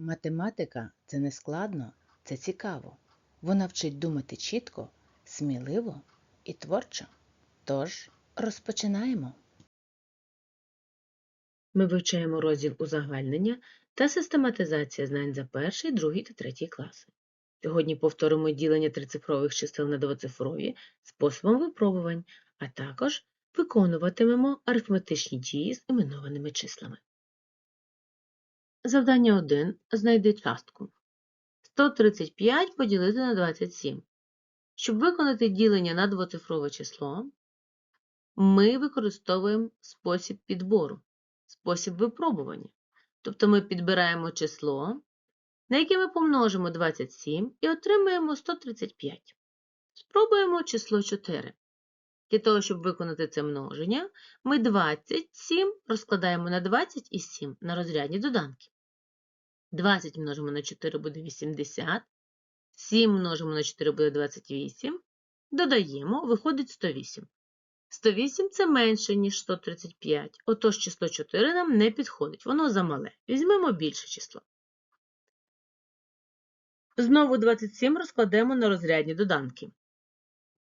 Математика це не складно, це цікаво. Вона вчить думати чітко, сміливо і творчо. Тож розпочинаємо. Ми вивчаємо розділ узагальнення та систематизація знань за перший, другий та третій класи. Сьогодні повторимо ділення трицифрових чисел на двоцифрові способом випробувань, а також виконуватимемо арифметичні дії з іменованими числами. Завдання 1. Знайди частку. 135 поділити на 27. Щоб виконати ділення на двоцифрове число, ми використовуємо спосіб підбору, спосіб випробування. Тобто ми підбираємо число, на яке ми помножимо 27 і отримаємо 135. Спробуємо число 4. Для того, щоб виконати це множення, ми 27 розкладаємо на 20 і 7 на розрядні доданки. 20 множимо на 4 буде 80, 7 множимо на 4 буде 28, додаємо, виходить 108. 108 це менше, ніж 135, отож число 4 нам не підходить, воно замале. Візьмемо більше число. Знову 27 розкладемо на розрядні доданки.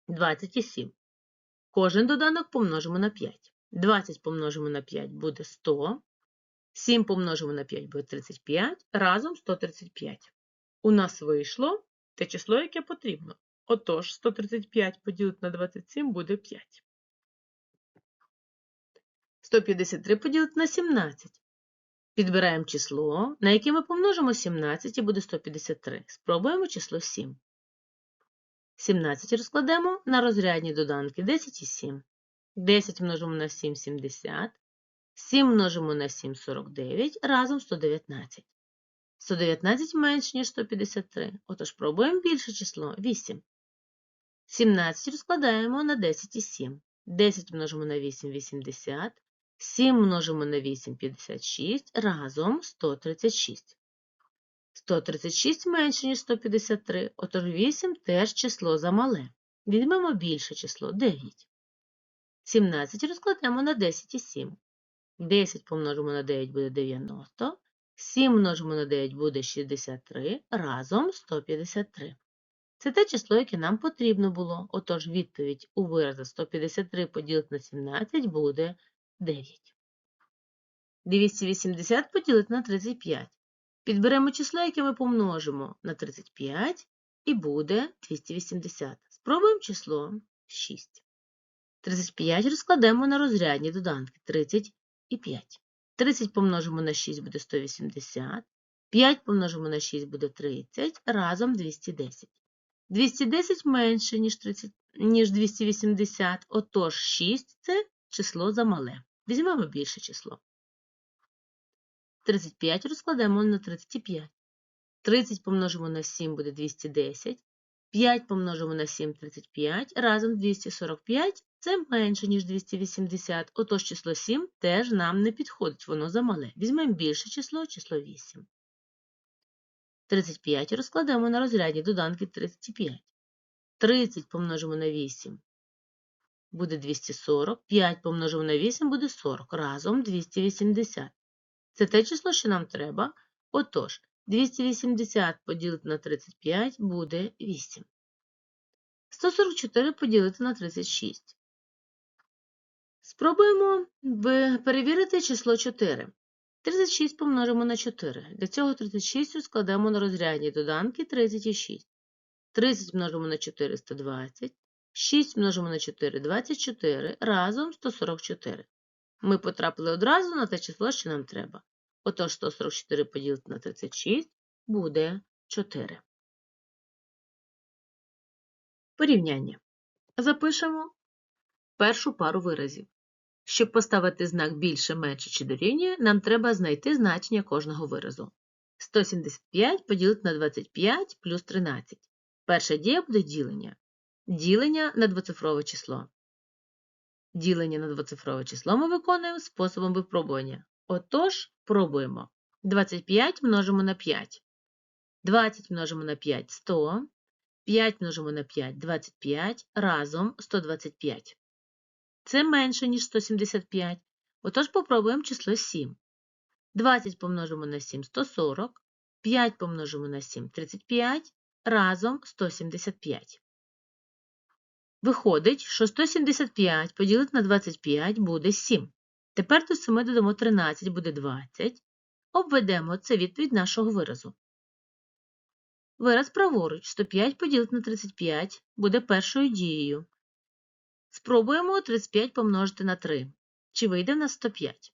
27. Кожен доданок помножимо на 5. 20 помножимо на 5 буде 100. 7 помножимо на 5 буде 35, разом 135. У нас вийшло те число, яке потрібно. Отож, 135 поділити на 27 буде 5. 153 поділити на 17. Підбираємо число, на яке ми помножимо 17 і буде 153. Спробуємо число 7. 17 розкладемо на розрядні доданки 10 і 7. 10 множимо на 7 – 70. 7 множимо на 7 – 49, разом 119. 119 менше, ніж 153, отож пробуємо більше число 8. 17 розкладаємо на 10 і 7. 10 множимо на 8 – 80. 7 множимо на 8 – 56, разом 136. 136 менше, ніж 153, отож 8 теж число замале. Візьмемо більше число 9. 17 розкладемо на 10 і 7. 10 помножимо на 9 буде 90. 7 множимо на 9 буде 63, разом 153. Це те число, яке нам потрібно було. Отож відповідь у виразі 153 поділити на 17 буде 9. 280 поділити на 35. Підберемо число, яке ми помножимо на 35, і буде 280. Спробуємо число 6. 35 розкладемо на розрядні доданки 30 і 5. 30 помножимо на 6 буде 180. 5 помножимо на 6 буде 30, разом 210. 210 менше, ніж, 30, ніж 280, отож 6 це число замале. Візьмемо більше число. 35 розкладемо на 35. 30 помножимо на 7 буде 210. 5 помножимо на 7 – 35, разом 245 це менше, ніж 280, отож число 7 теж нам не підходить, воно замале. Візьмемо більше число, число 8. 35 розкладемо на розрядні доданки 35. 30 помножимо на 8 буде 240, 5 помножимо на 8 буде 40, разом 280. Це те число, що нам треба. Отож, 280 поділити на 35 буде 8. 144 поділити на 36. Спробуємо перевірити число 4. 36 помножимо на 4. Для цього 36 розкладемо на розрядні доданки 36. 30 множимо на 4 – 120. 6 множимо на 4 – 24, разом 144. Ми потрапили одразу на те число, що нам треба. Отож 144 поділити на 36 буде 4. Порівняння. Запишемо першу пару виразів. Щоб поставити знак більше, менше чи дорівнює, нам треба знайти значення кожного виразу. 175 поділити на 25 плюс 13. Перша дія буде ділення. Ділення на двоцифрове число. Ділення на двоцифрове число ми виконуємо способом випробування. Отож, пробуємо. 25 множимо на 5. 20 множимо на 5 100. 5 множимо на 5 25, разом 125. Це менше, ніж 175. Отож попробуємо число 7. 20 помножимо на 7 140. 5 помножимо на 7 – 35, разом 175. Виходить, що 175 поділити на 25 буде 7. Тепер до 7 додамо 13, буде 20. Обведемо це відповідь нашого виразу. Вираз праворуч 105 поділити на 35 буде першою дією. Спробуємо 35 помножити на 3. Чи вийде в нас 105?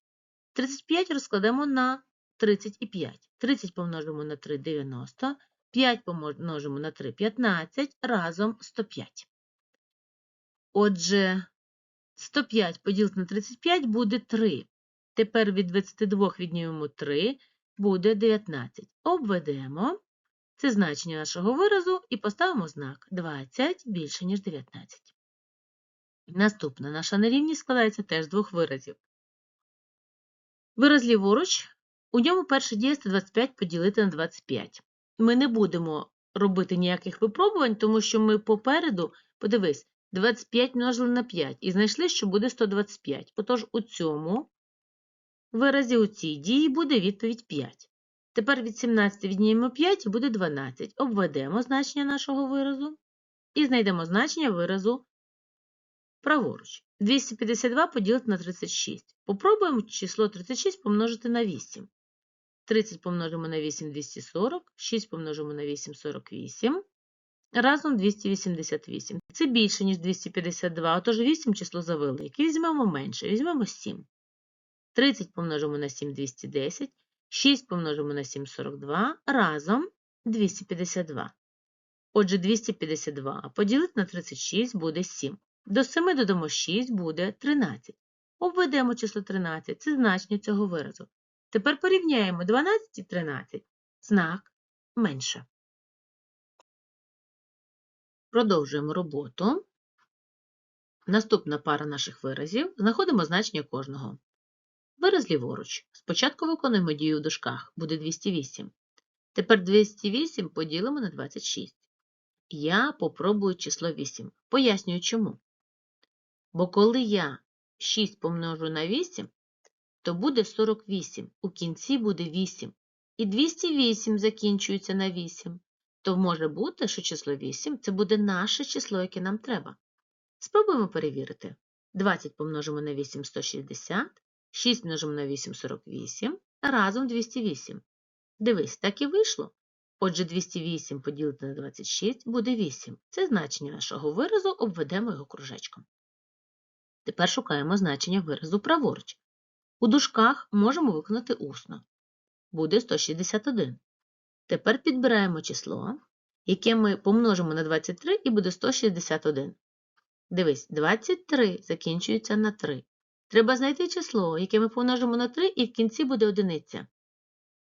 35 розкладемо на 35. 30 помножимо на 3 – 90. 5 помножимо на 3 – 15, разом 105. Отже, 105 поділити на 35 буде 3. Тепер від 22 віднімемо 3, буде 19. Обведемо це значення нашого виразу і поставимо знак 20 більше, ніж 19. Наступна наша нерівність складається теж з двох виразів. Вираз ліворуч, у ньому перша дія 125 поділити на 25. Ми не будемо робити ніяких випробувань, тому що ми попереду, подивись, 25 множили на 5 і знайшли, що буде 125. Отож, у цьому виразі у цій дії буде відповідь 5. Тепер від 17 віднімемо 5 і буде 12. Обведемо значення нашого виразу і знайдемо значення виразу праворуч. 252 поділити на 36. Попробуємо число 36 помножити на 8. 30 помножимо на 8 – 240, 6 помножимо на 8 – 48. Разом 288. Це більше, ніж 252, отож 8 число завелике. Візьмемо менше, візьмемо 7. 30 помножимо на 7 – 210, 6 помножимо на 7 – 42, разом 252. Отже, 252 поділити на 36 буде 7. До 7 додамо 6 буде 13. Обведемо число 13, це значення цього виразу. Тепер порівняємо 12 і 13. Знак менше. Продовжуємо роботу. Наступна пара наших виразів. Знаходимо значення кожного. Вираз ліворуч. Спочатку виконуємо дію в дужках. Буде 208. Тепер 208 поділимо на 26. Я попробую число 8. Пояснюю чому. Бо коли я 6 помножу на 8, то буде 48. У кінці буде 8. І 208 закінчується на 8 то може бути, що число 8 це буде наше число, яке нам треба. Спробуємо перевірити. 20 помножимо на 8 160, 6 множимо на 8 48, а разом 208. Дивись, так і вийшло. Отже, 208 поділити на 26 буде 8. Це значення нашого виразу, обведемо його кружечком. Тепер шукаємо значення виразу праворуч. У дужках можемо виконати усно. Буде 161. Тепер підбираємо число, яке ми помножимо на 23 і буде 161. Дивись, 23 закінчується на 3. Треба знайти число, яке ми помножимо на 3 і в кінці буде одиниця.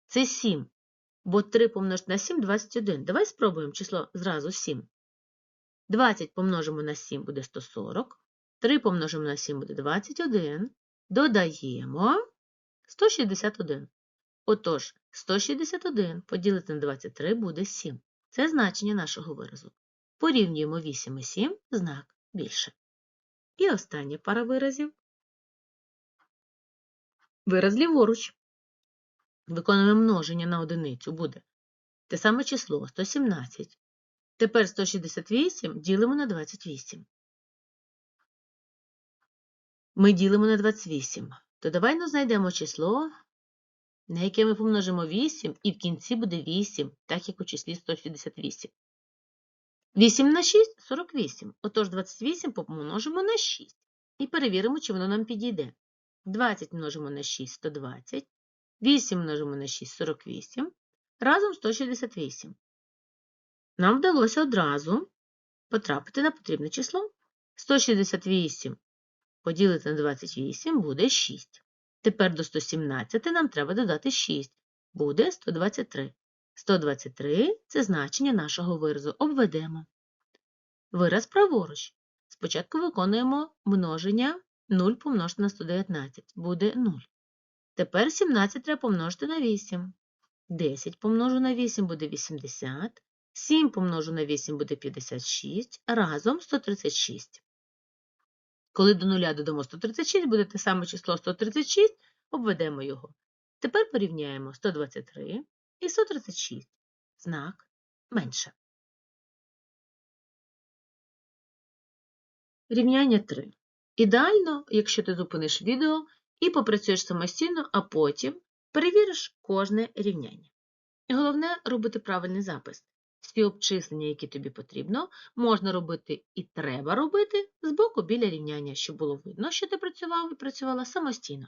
Це 7. Бо 3 помножити на 7 21. Давай спробуємо число зразу 7. 20 помножимо на 7 буде 140. 3 помножимо на 7 буде 21. Додаємо 161. Отож, 161 поділити на 23 буде 7. Це значення нашого виразу. Порівнюємо 8 і 7, знак більше. І остання пара виразів. Вираз ліворуч. Виконуємо множення на одиницю буде те саме число 117. Тепер 168 ділимо на 28. Ми ділимо на 28. То давай ну, знайдемо число, на яке ми помножимо 8, і в кінці буде 8, так як у числі 168. 8 на 6 48. Отож 28 помножимо на 6. І перевіримо, чи воно нам підійде. 20 множимо на 6 120. 8 множимо на 6 48. Разом 168. Нам вдалося одразу потрапити на потрібне число. 168 поділити на 28 буде 6. Тепер до 117 нам треба додати 6. Буде 123. 123 це значення нашого виразу. Обведемо. Вираз праворуч. Спочатку виконуємо множення 0 помножити на 119. Буде 0. Тепер 17 треба помножити на 8. 10 помножу на 8 буде 80. 7 помножу на 8 буде 56. Разом 136. Коли до нуля додамо 136, буде те саме число 136, обведемо його. Тепер порівняємо 123 і 136. Знак менше. Рівняння 3. Ідеально, якщо ти зупиниш відео і попрацюєш самостійно, а потім перевіриш кожне рівняння. І головне робити правильний запис. Всі обчислення, які тобі потрібно, можна робити і треба робити з боку біля рівняння, щоб було видно, що ти працював і працювала самостійно.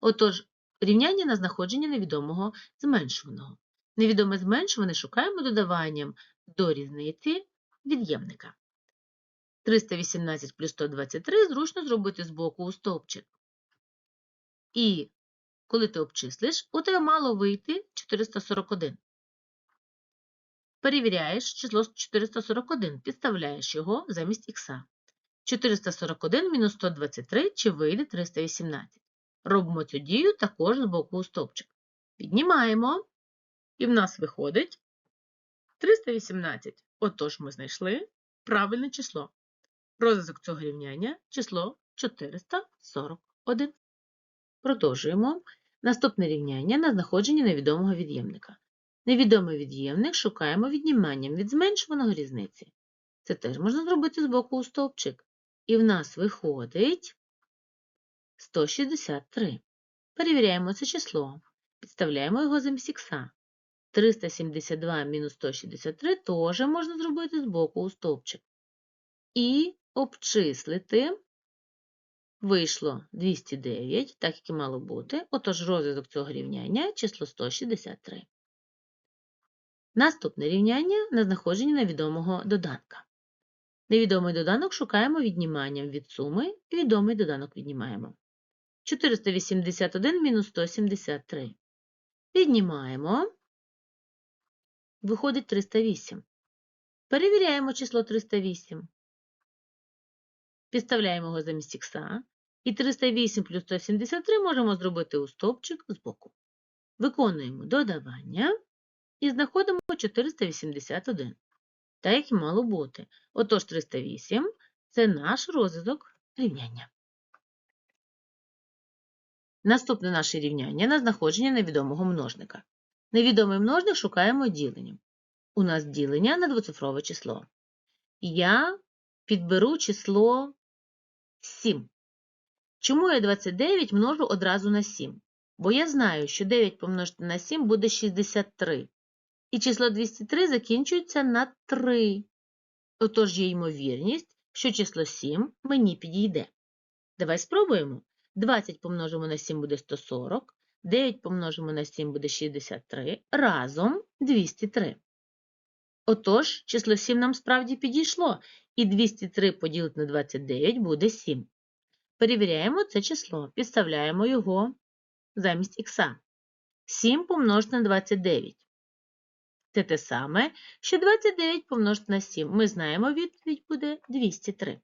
Отож, рівняння на знаходження невідомого зменшуваного. Невідоме зменшуване шукаємо додаванням до різниці від'ємника. 318 плюс 123 зручно зробити з боку у стовпчик. І коли ти обчислиш, у тебе мало вийти 441. Перевіряєш число 441, підставляєш його замість х. 441 мінус 123 чи вийде 318. Робимо цю дію також з боку у стовпчик. Піднімаємо, і в нас виходить 318. Отож, ми знайшли правильне число. Розв'язок цього рівняння число 441. Продовжуємо. Наступне рівняння на знаходження невідомого від'ємника. Невідомий від'ємник шукаємо відніманням від зменшуваного різниці. Це теж можна зробити з боку у стовпчик. І в нас виходить 163. Перевіряємо це число. Підставляємо його замість х. 372 мінус 163 теж можна зробити з боку у стовпчик. І обчислити вийшло 209, так як і мало бути. Отож, розв'язок цього рівняння число 163. Наступне рівняння на знаходження невідомого доданка. Невідомий доданок шукаємо відніманням від суми, відомий доданок віднімаємо. 481 мінус 173. Віднімаємо. Виходить 308. Перевіряємо число 308. Підставляємо його замість х. І 308 плюс 173 можемо зробити у стовпчик збоку. Виконуємо додавання і знаходимо 481. Так як і мало бути. Отож 308 це наш розв'язок рівняння. Наступне наше рівняння на знаходження невідомого множника. Невідомий множник шукаємо діленням. У нас ділення на двоцифрове число. Я підберу число 7. Чому я 29 множу одразу на 7? Бо я знаю, що 9 помножити на 7 буде 63. І число 203 закінчується на 3. Отож є ймовірність, що число 7 мені підійде. Давай спробуємо. 20 помножимо на 7 буде 140, 9 помножимо на 7 буде 63, разом 203. Отож, число 7 нам справді підійшло, і 203 поділити на 29 буде 7. Перевіряємо це число, підставляємо його замість х. 7 помножити на 29. Це те саме, що 29 помножити на 7. Ми знаємо, відповідь буде 203.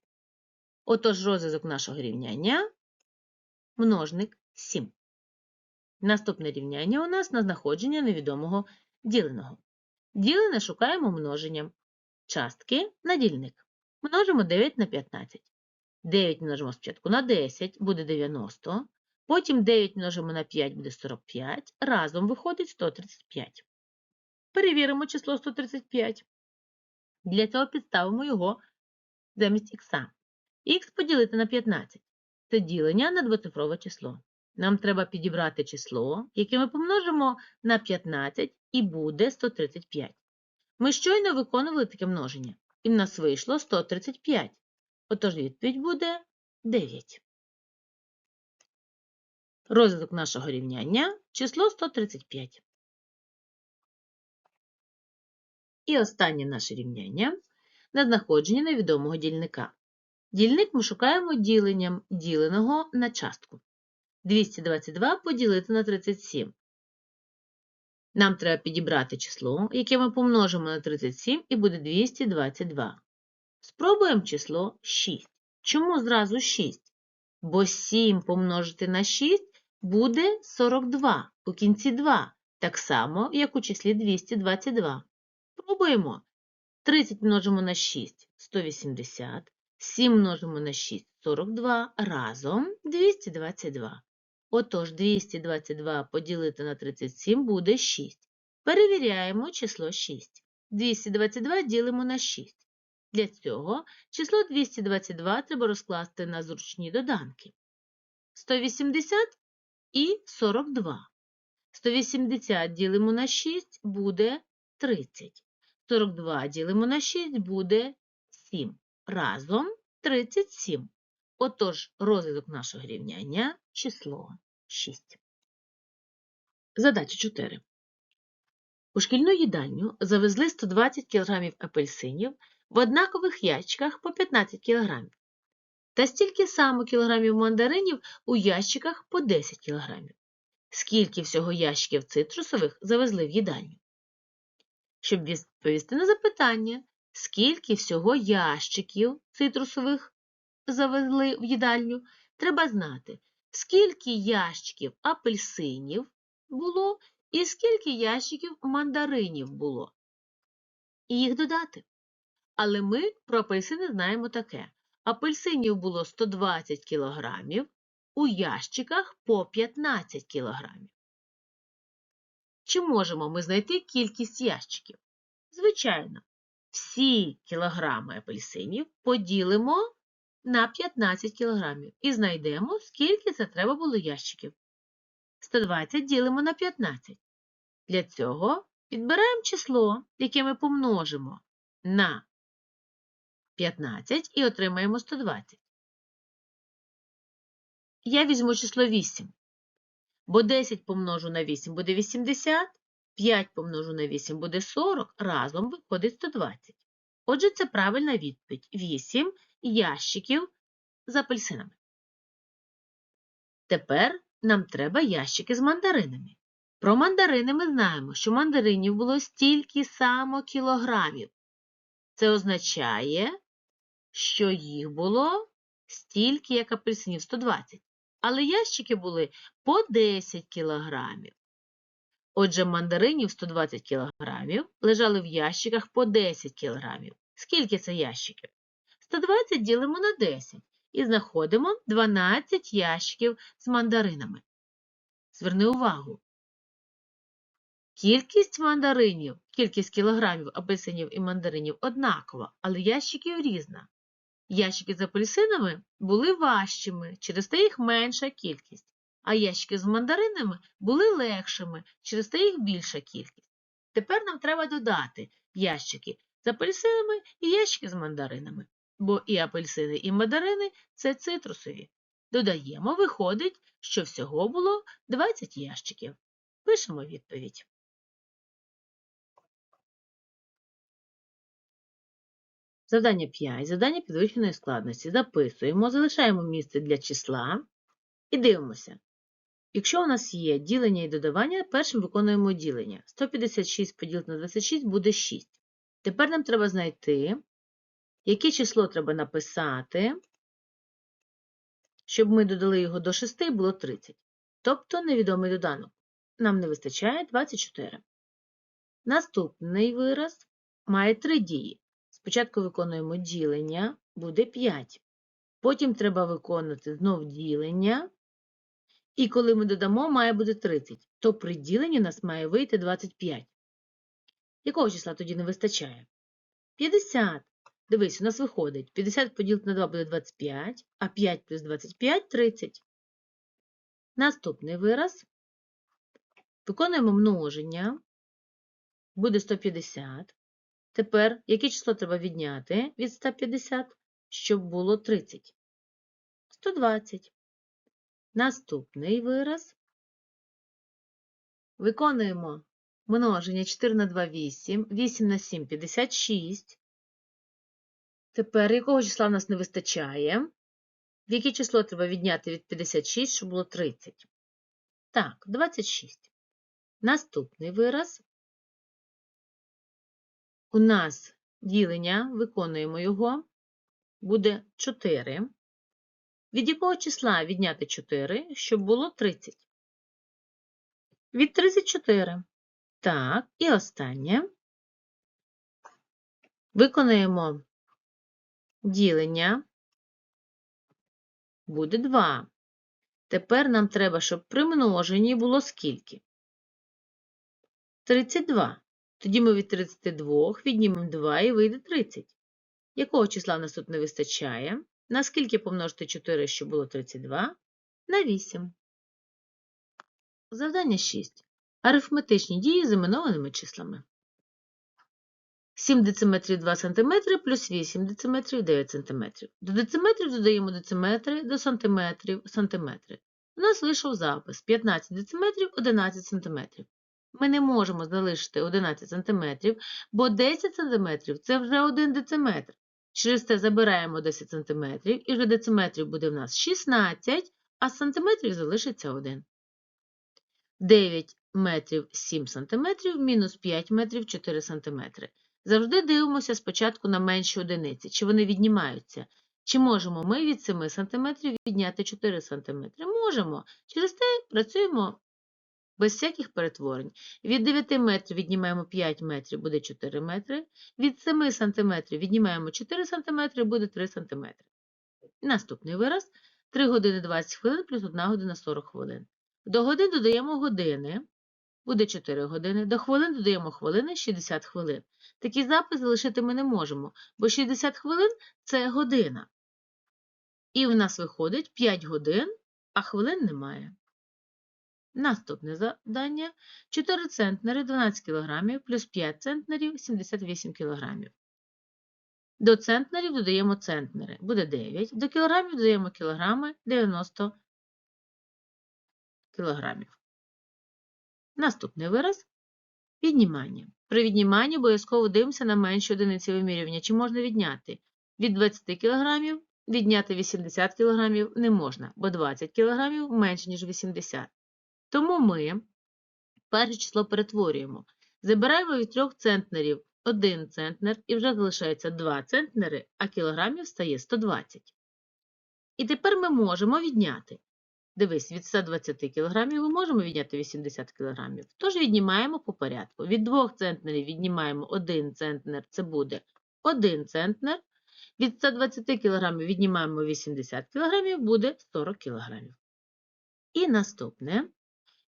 Отож, розв'язок нашого рівняння множник 7. Наступне рівняння у нас на знаходження невідомого діленого. Ділене шукаємо множенням. Частки на дільник. Множимо 9 на 15. 9 множимо спочатку на 10, буде 90. Потім 9 множимо на 5 буде 45. Разом виходить 135. Перевіримо число 135. Для цього підставимо його замість х. Х поділити на 15. Це ділення на двоцифрове число. Нам треба підібрати число, яке ми помножимо на 15 і буде 135. Ми щойно виконували таке множення, і в нас вийшло 135. Отож відповідь буде 9. Розвиток нашого рівняння число 135. І останнє наше рівняння на знаходження невідомого дільника. Дільник ми шукаємо діленням діленого на частку. 222 поділити на 37. Нам треба підібрати число, яке ми помножимо на 37, і буде 222. Спробуємо число 6. Чому зразу 6? Бо 7 помножити на 6 буде 42 у кінці 2, так само, як у числі 222. Пробуємо. 30 множимо на 6 180. 7 множимо на 6 42, разом 222. Отож, 222 поділити на 37 буде 6. Перевіряємо число 6. 222 ділимо на 6. Для цього число 222 треба розкласти на зручні доданки. 180 і 42. 180 ділимо на 6 буде 30. 42 ділимо на 6 буде 7. Разом 37. Отож, розвиток нашого рівняння число 6. Задача 4. У шкільну їдальню завезли 120 кг апельсинів в однакових ящиках по 15 кг. Та стільки само кілограмів мандаринів у ящиках по 10 кг. Скільки всього ящиків цитрусових завезли в їдальню? Щоб відповісти на запитання, скільки всього ящиків цитрусових завезли в їдальню, треба знати, скільки ящиків апельсинів було і скільки ящиків мандаринів було. І їх додати. Але ми про апельсини знаємо таке. Апельсинів було 120 кілограмів, у ящиках по 15 кілограмів. Чи можемо ми знайти кількість ящиків? Звичайно, всі кілограми апельсинів поділимо на 15 кілограмів і знайдемо, скільки це треба було ящиків. 120 ділимо на 15. Для цього підбираємо число, яке ми помножимо на 15 і отримаємо 120. Я візьму число 8, бо 10 помножу на 8 буде 80, 5 помножу на 8 буде 40, разом виходить 120. Отже, це правильна відповідь. 8 ящиків з апельсинами. Тепер нам треба ящики з мандаринами. Про мандарини ми знаємо, що мандаринів було стільки само кілограмів. Це означає, що їх було стільки, як апельсинів 120. Але ящики були по 10 кілограмів. Отже, мандаринів 120 кілограмів лежали в ящиках по 10 кілограмів. Скільки це ящиків? 120 ділимо на 10 і знаходимо 12 ящиків з мандаринами. Зверни увагу. Кількість мандаринів, кількість кілограмів апельсинів і мандаринів однакова, але ящиків різна. Ящики з апельсинами були важчими, через те їх менша кількість, а ящики з мандаринами були легшими, через те їх більша кількість. Тепер нам треба додати ящики з апельсинами і ящики з мандаринами, бо і апельсини, і мандарини це цитрусові. Додаємо, виходить, що всього було 20 ящиків. Пишемо відповідь. Завдання 5. Завдання підвищеної складності. Записуємо, залишаємо місце для числа і дивимося. Якщо у нас є ділення і додавання, першим виконуємо ділення. 156 поділити на 26 буде 6. Тепер нам треба знайти, яке число треба написати, щоб ми додали його до 6 і було 30. Тобто невідомий доданок. Нам не вистачає 24. Наступний вираз має три дії. Спочатку виконуємо ділення, буде 5. Потім треба виконати знов ділення. І коли ми додамо, має бути 30. То при діленні у нас має вийти 25. Якого числа тоді не вистачає? 50. Дивись, у нас виходить 50 поділити на 2 буде 25, а 5 плюс 25 30. Наступний вираз. Виконуємо множення. Буде 150. Тепер яке число треба відняти від 150, щоб було 30? 120. Наступний вираз. Виконуємо множення 4 на 2 8, 8 на 7 56. Тепер якого числа в нас не вистачає? В яке число треба відняти від 56, щоб було 30? Так, 26. Наступний вираз. У нас ділення, виконуємо його, буде 4. Від якого числа відняти 4, щоб було 30? Від 34. Так, і останнє. Виконуємо ділення. Буде 2. Тепер нам треба, щоб при множенні було скільки? 32. Тоді ми від 32 віднімемо 2 і вийде 30. Якого числа в нас тут не вистачає? На скільки помножити 4, щоб було 32? На 8. Завдання 6. Арифметичні дії з іменованими числами. 7 дециметрів 2 см плюс 8 дециметрів 9 см. До дециметрів додаємо дециметри, до сантиметрів сантиметри. У нас вийшов запис 15 дециметрів 11 см. Ми не можемо залишити 11 см, бо 10 см – це вже 1 дециметр. Через це забираємо 10 см, і вже дециметрів буде в нас 16, а сантиметрів залишиться 1. 9 метрів 7 сантиметрів мінус 5 метрів 4 сантиметри. Завжди дивимося спочатку на менші одиниці, чи вони віднімаються. Чи можемо ми від 7 см відняти 4 см? Можемо. Через те працюємо без всяких перетворень. Від 9 метрів віднімаємо 5 метрів, буде 4 метри. Від 7 см віднімаємо 4 см, буде 3 см. Наступний вираз. 3 години 20 хвилин плюс 1 година 40 хвилин. До годин додаємо години, буде 4 години. До хвилин додаємо хвилини 60 хвилин. Такий запис залишити ми не можемо, бо 60 хвилин – це година. І в нас виходить 5 годин, а хвилин немає. Наступне завдання. 4 центнери 12 кг плюс 5 центнерів 78 кг. До центнерів додаємо центнери, буде 9. До кілограмів додаємо кілограми 90 кілограмів. Наступний вираз – віднімання. При відніманні обов'язково дивимося на менші одиниці вимірювання. Чи можна відняти? Від 20 кг відняти 80 кг не можна, бо 20 кг менше, ніж 80 Тому ми перше число перетворюємо. Забираємо від 3 центнерів 1 центнер і вже залишається 2 центнери, а кілограмів стає 120. І тепер ми можемо відняти. Дивись, від 120 кг ми можемо відняти 80 кг. Тож віднімаємо по порядку. Від 2 центнерів віднімаємо 1 центнер, це буде 1 центнер. Від 120 кг віднімаємо 80 кг, буде 40 кг. І наступне.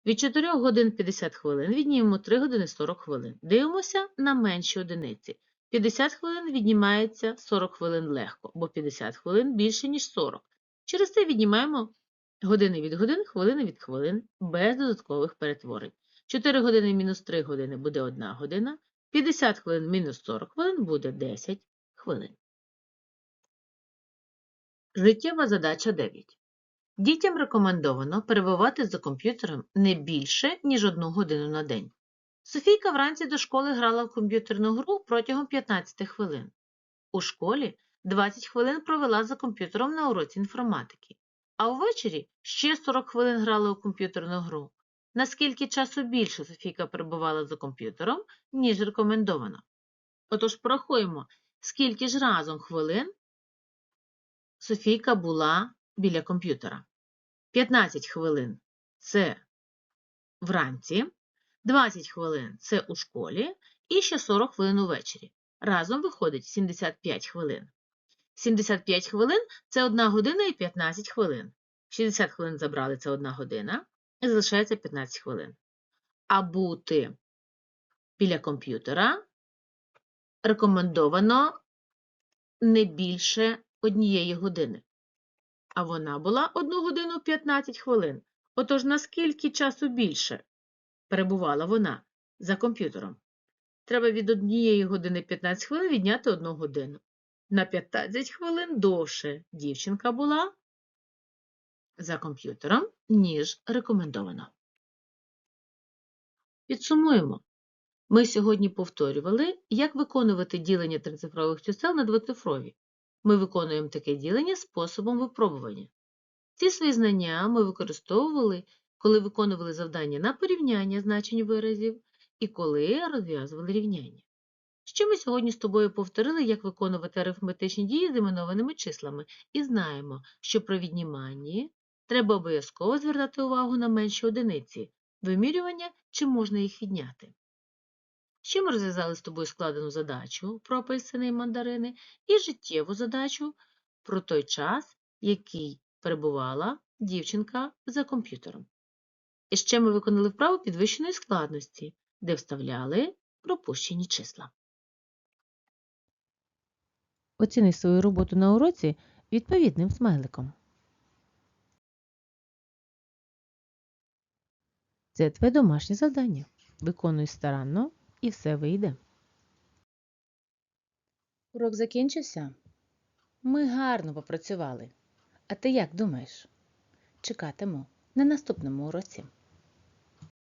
Від 4 годин 50 хвилин віднімемо 3 години 40 хвилин. Дивимося на менші одиниці. 50 хвилин віднімається 40 хвилин легко, бо 50 хвилин більше, ніж 40. Через це віднімаємо години від годин, хвилини від хвилин, без додаткових перетворень. 4 години мінус 3 години буде 1 година, 50 хвилин мінус 40 хвилин буде 10 хвилин. Життєва задача 9. Дітям рекомендовано перебувати за комп'ютером не більше, ніж 1 годину на день. Софійка вранці до школи грала в комп'ютерну гру протягом 15 хвилин. У школі 20 хвилин провела за комп'ютером на уроці інформатики, а ввечері ще 40 хвилин грала у комп'ютерну гру. Наскільки часу більше Софійка перебувала за комп'ютером, ніж рекомендовано? Отож, порахуємо, скільки ж разом хвилин Софійка була біля комп'ютера. 15 хвилин це вранці, 20 хвилин це у школі, і ще 40 хвилин увечері. Разом виходить 75 хвилин. 75 хвилин це 1 година і 15 хвилин. 60 хвилин забрали це 1 година, і залишається 15 хвилин. А бути біля комп'ютера рекомендовано не більше однієї години. А вона була 1 годину 15 хвилин. Отож, наскільки часу більше перебувала вона за комп'ютером? Треба від 1 години 15 хвилин відняти 1 годину. На 15 хвилин довше дівчинка була за комп'ютером, ніж рекомендовано. Підсумуємо. Ми сьогодні повторювали, як виконувати ділення трицифрових чисел на двоцифрові. Ми виконуємо таке ділення способом випробування. Ці свої знання ми використовували, коли виконували завдання на порівняння значень виразів і коли розв'язували рівняння. Ще ми сьогодні з тобою повторили, як виконувати арифметичні дії з іменованими числами, і знаємо, що при відніманні треба обов'язково звертати увагу на менші одиниці, вимірювання, чи можна їх відняти. Ще ми розв'язали з тобою складену задачу про апельсини і мандарини і життєву задачу про той час, який перебувала дівчинка за комп'ютером. І ще ми виконали вправу підвищеної складності. де вставляли пропущені числа. Оціни свою роботу на уроці відповідним смайликом. Це твоє домашнє завдання. Виконуй старанно і все вийде. Урок закінчився. Ми гарно попрацювали. А ти як думаєш? Чекатиму на наступному уроці.